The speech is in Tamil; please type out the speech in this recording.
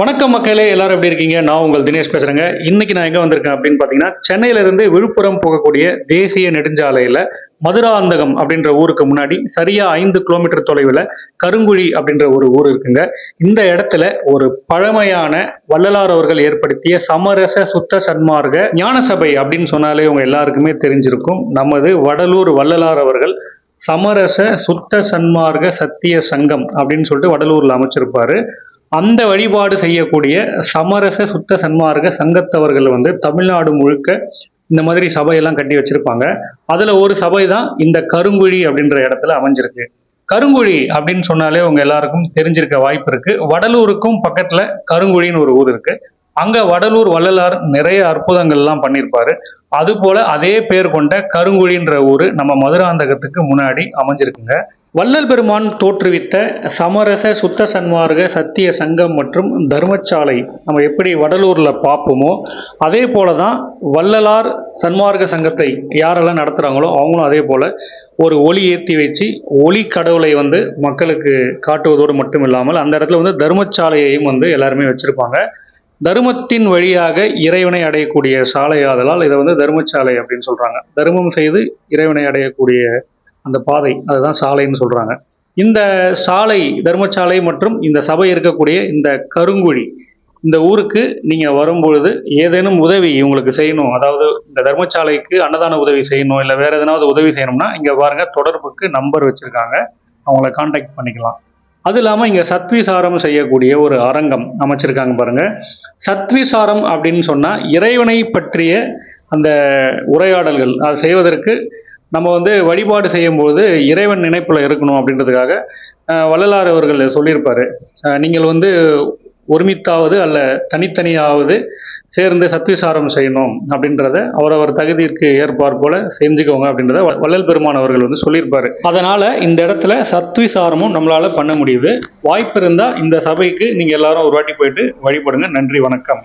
வணக்கம் மக்களே எல்லாரும் எப்படி இருக்கீங்க? நான் உங்கள் தினேஷ் பேசுறேங்க. இன்னைக்கு நான் எங்க வந்திருக்கேன் அப்படின்னு பாத்தீங்கன்னா சென்னையிலேருந்து விழுப்புரம் போகக்கூடிய தேசிய நெடுஞ்சாலையில மதுராந்தகம் அப்படின்ற ஊருக்கு முன்னாடி சரியா ஐந்து கிலோமீட்டர் தொலைவில் கருங்குழி அப்படின்ற ஒரு ஊர் இருக்குங்க. இந்த இடத்துல ஒரு பழமையான வள்ளலார் அவர்கள் ஏற்படுத்திய சமரச சுத்த சன்மார்க்க ஞான சபை அப்படின்னு சொன்னாலே உங்க எல்லாருக்குமே தெரிஞ்சிருக்கும். நமது வடலூர் வள்ளலார் அவர்கள் சமரச சுத்த சன்மார்க்க சத்திய சங்கம் அப்படின்னு சொல்லிட்டு வடலூர்ல அமைச்சிருப்பாரு. அந்த வழிபாடு செய்யக்கூடிய சமரச சுத்த சன்மார்க்க சங்கத்தவர்கள் வந்து தமிழ்நாடு முழுக்க இந்த மாதிரி சபையெல்லாம் கட்டி வச்சிருப்பாங்க. அதுல ஒரு சபை தான் இந்த கருங்குழி அப்படின்ற இடத்துல அமைஞ்சிருக்கு. கருங்குழி அப்படின்னு சொன்னாலே உங்க எல்லாருக்கும் தெரிஞ்சிருக்க வாய்ப்பு இருக்கு. வடலூருக்கும் பக்கத்துல கருங்குழின்னு ஒரு ஊர் இருக்கு. அங்க வடலூர் வள்ளலார் நிறைய அற்புதங்கள்லாம் பண்ணியிருப்பாரு அது போல அதே பேர் கொண்ட கருங்குழின்ற ஊர் நம்ம மதுராந்தகத்துக்கு முன்னாடி அமைஞ்சிருக்குங்க. வள்ளல் பெருமான் தோற்றுவித்த சமரச சுத்த சன்மார்க்க சத்திய சங்கம் மற்றும் தர்மசாலை நம்ம எப்படி வடலூரில் பார்ப்போமோ அதே போல தான் வள்ளலார் சன்மார்க்க சங்கத்தை யாரெல்லாம் நடத்துகிறாங்களோ அவங்களும் அதே போல் ஒரு ஒளி ஏற்றி வச்சு ஒளி கடவுளை வந்து மக்களுக்கு காட்டுவதோடு மட்டும் இல்லாமல் அந்த இடத்துல வந்து தர்மசாலையையும் வந்து எல்லாருமே வச்சுருப்பாங்க. தர்மத்தின் வழியாக இறைவனை அடையக்கூடிய சாலையாதலால் இதை வந்து தர்மசாலை அப்படின்னு சொல்கிறாங்க தர்மம் செய்து இறைவனை அடையக்கூடிய அந்த பாதை அதுதான் சாலைன்னு சொல்கிறாங்க இந்த சாலை தர்மசாலை மற்றும் இந்த சபை இருக்கக்கூடிய இந்த கருங்குழி இந்த ஊருக்கு நீங்கள் வரும்பொழுது ஏதேனும் உதவி உங்களுக்கு செய்யணும். அதாவது இந்த தர்மசாலைக்கு அன்னதான உதவி செய்யணும் இல்லை வேறு எதனாவது உதவி செய்யணும்னா இங்கே பாருங்கள் தொடர்புக்கு நம்பர் வச்சுருக்காங்க. அவங்கள காண்டாக்ட் பண்ணிக்கலாம். அது இல்லாமல் இங்கே சத்விசாரம் செய்யக்கூடிய ஒரு அரங்கம் அமைச்சிருக்காங்க பாருங்கள் சத்விசாரம் அப்படின்னு சொன்னால் இறைவனை பற்றிய அந்த உரையாடல்கள் அது செய்வதற்கு நம்ம வந்து வழிபாடு செய்யும்போது இறைவன் நினைப்பில் இருக்கணும் அப்படின்றதுக்காக வள்ளலார் அவர்கள் சொல்லியிருப்பார். நீங்கள் வந்து ஒருமித்தாவது அல்ல தனித்தனியாவது சேர்ந்து சத்விசாரம் செய்யணும் அப்படின்றத அவரவர் தகுதிக்கு ஏற்பார் போல செஞ்சுக்கோங்க அப்படின்றத வ- வள்ளல் பெருமான் அவர்கள் வந்து சொல்லியிருப்பாரு. அதனால இந்த இடத்துல சத்விசாரமும் நம்மளால பண்ண முடியுது. வாய்ப்பு இருந்தால் இந்த சபைக்கு நீங்கள் எல்லாரும் ஒரு வாட்டி போயிட்டு வழிபடுங்க. நன்றி வணக்கம்.